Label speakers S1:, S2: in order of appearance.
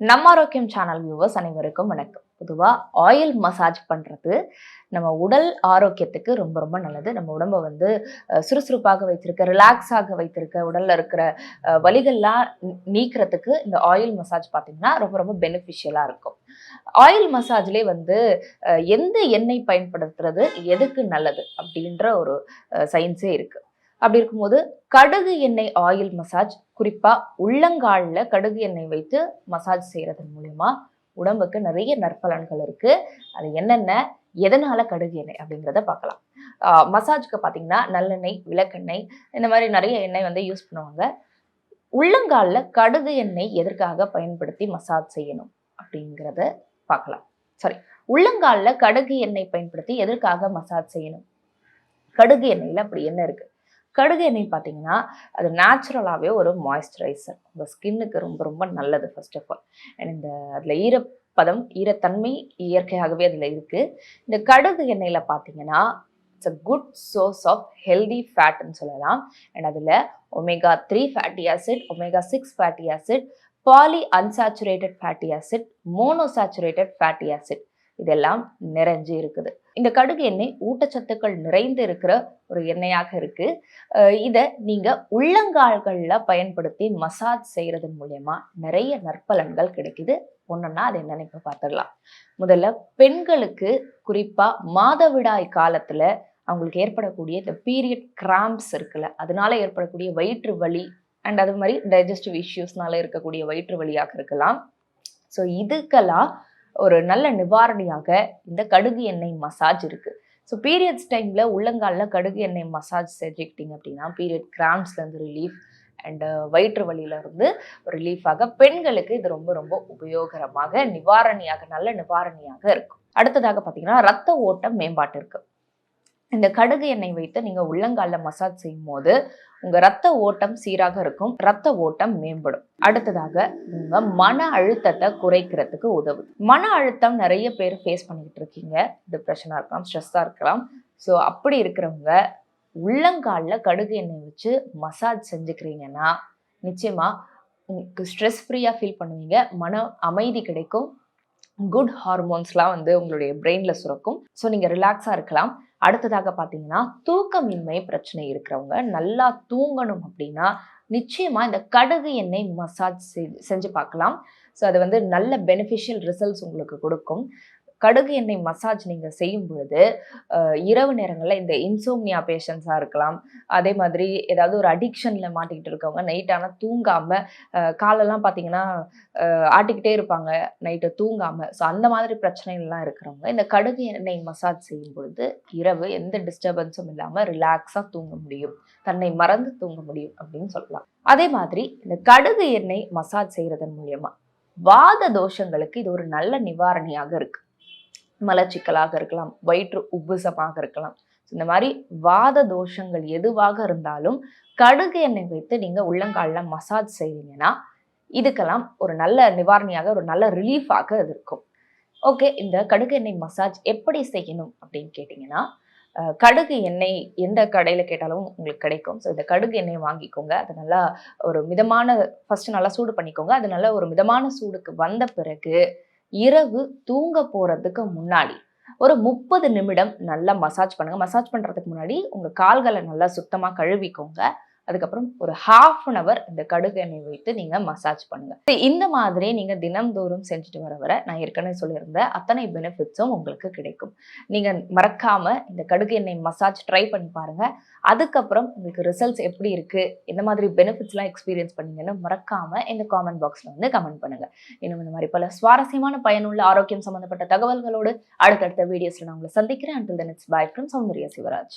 S1: நம்ம ஆரோக்கியம் channel viewers அனைவருக்கும் வணக்கம். பொதுவாக ஆயில் மசாஜ் பண்ணுறது நம்ம உடல் ஆரோக்கியத்துக்கு ரொம்ப ரொம்ப நல்லது. நம்ம உடம்பை வந்து சுறுசுறுப்பாக வைத்திருக்க ரிலாக்ஸாக வைத்திருக்க உடலில் இருக்கிற வலிகள்லாம் நீக்கிறதுக்கு இந்த ஆயில் மசாஜ் பார்த்தீங்கன்னா ரொம்ப ரொம்ப பெனிஃபிஷியலாக இருக்கும். ஆயில் மசாஜ்லே வந்து எந்த எண்ணெய் பயன்படுத்துறது எதுக்கு நல்லது அப்படின்ற ஒரு சயின்ஸே இருக்குது அப்படி இருக்கும்போது கடுகு எண்ணெய் ஆயில் மசாஜ் குறிப்பாக உள்ளங்காலில் கடுகு எண்ணெய் வைத்து மசாஜ் செய்கிறதன் மூலயமா உடம்புக்கு நிறைய நற்பலன்கள் இருக்குது அது என்னென்ன? எதனால கடுகு எண்ணெய் அப்படிங்கிறத பார்க்கலாம். மசாஜுக்கு மசாஜ்க்கு பார்த்தீங்கன்னா நல்லெண்ணெய் விளக்கெண்ணெய் இந்த மாதிரி நிறைய எண்ணெய் வந்து யூஸ் பண்ணுவாங்க. உள்ளங்காலில் கடுகு எண்ணெய் எதற்காக பயன்படுத்தி மசாஜ் செய்யணும் அப்படிங்கிறத பார்க்கலாம். சாரி உள்ளங்காலில் கடுகு எண்ணெய் பயன்படுத்தி எதற்காக மசாஜ் செய்யணும்? கடுகு எண்ணெயில் அப்படி என்ன இருக்குது கடுகு எண்ணெய் பார்த்தீங்கன்னா அது நேச்சுரலாகவே ஒரு மாய்ஸ்சரைசர் உங்கள் ஸ்கின்னுக்கு ரொம்ப ரொம்ப நல்லது ஃபர்ஸ்ட் ஆஃப் ஆல் அண்ட் இந்த அதில் ஈரப்பதம் ஈரத்தன்மை இயற்கையாகவே அதில் இருக்குது இந்த கடுகு எண்ணெயில் பார்த்தீங்கன்னா it's a good source of healthy ஃபேட்னு சொல்லலாம். அண்ட் அதில் omega three fatty acid omega six fatty acid poly unsaturated fatty acid monosaturated fatty acid இதெல்லாம் நிறைஞ்சு இருக்குது. இந்த கடுகு எண்ணெய் ஊட்டச்சத்துக்கள் நிறைந்து இருக்கிற ஒரு எண்ணெயாக இருக்கு. இதை நீங்க உள்ளங்கால்களில் பயன்படுத்தி மசாஜ் செய்யறதன் மூலயமா நிறைய நற்பலன்கள் கிடைக்குது. ஒன்றுன்னா அது என்னன்னு இப்போ பார்த்துடலாம் முதல்ல பெண்களுக்கு குறிப்பா மாதவிடாய் காலத்துல அவங்களுக்கு ஏற்படக்கூடிய இந்த பீரியட் கிராம்ப்ஸ் இருக்குல்ல அதனால ஏற்படக்கூடிய வயிற்று வலி அண்ட் அது மாதிரி டைஜஸ்டிவ் இஷ்யூஸ்னால இருக்கக்கூடிய வயிற்று வலியாக இருக்கலாம். ஸோ இதுக்கெல்லாம் ஒரு நல்ல நிவாரணியாக இந்த கடுகு எண்ணெய் மசாஜ் இருக்குது ஸோ பீரியட்ஸ் டைமில் உள்ளங்காலில் கடுகு எண்ணெய் மசாஜ் செஞ்சுக்கிட்டீங்க அப்படின்னா பீரியட் கிராம்ஸ்லேருந்து ரிலீஃப் அண்டு வயிற்று வழியிலிருந்து ரிலீஃபாக பெண்களுக்கு இது ரொம்ப ரொம்ப உபயோகரமாக நிவாரணியாக நல்ல நிவாரணியாக இருக்கும். அடுத்ததாக பார்த்தீங்கன்னா ரத்த ஓட்டம் மேம்பாட்டு இருக்குது இந்த கடுகு எண்ணெய் வைத்து நீங்கள் உள்ளங்காலில் மசாஜ் செய்யும் போது உங்க ரத்த ஓட்டம் சீராக இருக்கும் ரத்த ஓட்டம் மேம்படும். அடுத்ததாக உங்க மன அழுத்தத்தை குறைக்கிறதுக்கு உதவுது. மன அழுத்தம் நிறைய பேர் ஃபேஸ் பண்ணிக்கிட்டு இருக்கீங்க. டிப்ரெஷனா இருக்கலாம் ஸ்ட்ரெஸ்ஸா இருக்கலாம். ஸோ அப்படி இருக்கிறவங்க உள்ளங்காலில் கடுகு எண்ணெய் வச்சு மசாஜ் செஞ்சுக்கிறீங்கன்னா நிச்சயமா உங்களுக்கு ஸ்ட்ரெஸ் ஃப்ரீயாக ஃபீல் பண்ணுவீங்க. மன அமைதி கிடைக்கும். குட் ஹார்மோன்ஸ்லாம் வந்து உங்களுடைய பிரெயினில் சுரக்கும். ஸோ நீங்கள் ரிலாக்ஸாக இருக்கலாம். அடுத்ததாக பார்த்தீங்கன்னா தூக்கமின்மை பிரச்சனை இருக்கிறவங்க நல்லா தூங்கணும் அப்படின்னா நிச்சயமா இந்த கடுகு எண்ணெய் மசாஜ் செஞ்சு பார்க்கலாம். ஸோ அது வந்து நல்ல பெனிஃபிஷியல் ரிசல்ட்ஸ் உங்களுக்கு கொடுக்கும். கடுகு எண்ணெய் மசாஜ் நீங்கள் செய்யும் பொழுது இரவு நேரங்களில் இந்த இன்சோம்னியா பேஷண்ட்ஸாக இருக்கலாம். அதே மாதிரி ஏதாவது ஒரு அடிக்ஷனில் மாட்டிக்கிட்டு இருக்கவங்க நைட் ஆனால் தூங்காமல் காலெல்லாம் பார்த்தீங்கன்னா ஆட்டிக்கிட்டே இருப்பாங்க. நைட்டு தூங்காமல் ஸோ அந்த மாதிரி பிரச்சனைகள்லாம் இருக்கிறவங்க இந்த கடுகு எண்ணெய் மசாஜ் செய்யும் பொழுது இரவு எந்த டிஸ்டர்பன்ஸும் இல்லாமல் ரிலாக்ஸாக தூங்க முடியும். தன்னை மறந்து தூங்க முடியும் அப்படின்னு சொல்லலாம். அதே மாதிரி இந்த கடுகு எண்ணெய் மசாஜ் செய்கிறதன் மூலியமா வாத தோஷங்களுக்கு இது ஒரு நல்ல நிவாரணியாக இருக்கு. மலச்சிக்கலாக இருக்கலாம் வயிற்று உப்புசமாக இருக்கலாம். இந்த மாதிரி வாத தோஷங்கள் எதுவாக இருந்தாலும் கடுகு எண்ணெய் வைத்து நீங்க உள்ளங்காலில் மசாஜ் செய்வீங்கன்னா இதுக்கெல்லாம் ஒரு நல்ல நிவாரணியாக ஒரு நல்ல ரிலீஃபாக அது இருக்கும். ஓகே இந்த கடுகு எண்ணெய் மசாஜ் எப்படி செய்யணும் அப்படின்னு கேட்டிங்கன்னா கடுகு எண்ணெய் எந்த கடையில் கேட்டாலும் உங்களுக்கு கிடைக்கும். ஸோ இந்த கடுகு எண்ணெய் வாங்கிக்கோங்க. அது நல்லா ஒரு மிதமான ஃபர்ஸ்ட் நல்லா சூடு பண்ணிக்கோங்க. அது நல்லா ஒரு மிதமான சூடுக்கு வந்த பிறகு இரவு தூங்க போகிறதுக்கு முன்னாடி ஒரு முப்பது நிமிடம் நல்லா மசாஜ் பண்ணுங்கள் மசாஜ் பண்ணுறதுக்கு முன்னாடி உங்கள் கால்களை நல்லா சுத்தமாக கழுவிக்கோங்க. அதுக்கப்புறம் ஒரு ஹாஃப் அன் அவர் இந்த கடுகு எண்ணெய் வைத்து நீங்க மசாஜ் பண்ணுங்க. இந்த மாதிரி நீங்க தினம்தோறும் செஞ்சுட்டு வர வர நான் ஏற்கனவே சொல்லியிருந்த அத்தனை பெனிஃபிட்ஸும் உங்களுக்கு கிடைக்கும். நீங்க மறக்காம இந்த கடுகு எண்ணெய் மசாஜ் ட்ரை பண்ணி பாருங்க. அதுக்கப்புறம் உங்களுக்கு ரிசல்ட்ஸ் எப்படி இருக்கு இந்த மாதிரி பெனிஃபிட்ஸ்லாம் எக்ஸ்பீரியன்ஸ் பண்ணீங்கன்னு மறக்காம இந்த காமெண்ட் பாக்ஸ்ல வந்து கமெண்ட் பண்ணுங்க. இன்னும் இந்த மாதிரி பல சுவாரஸ்யமான பயனுள்ள ஆரோக்கியம் சம்பந்தப்பட்ட தகவல்களோடு அடுத்தடுத்த வீடியோஸ்ல நான் உங்களை சந்திக்கிறேன். Until then it's bye from Soundarya Sivaraj.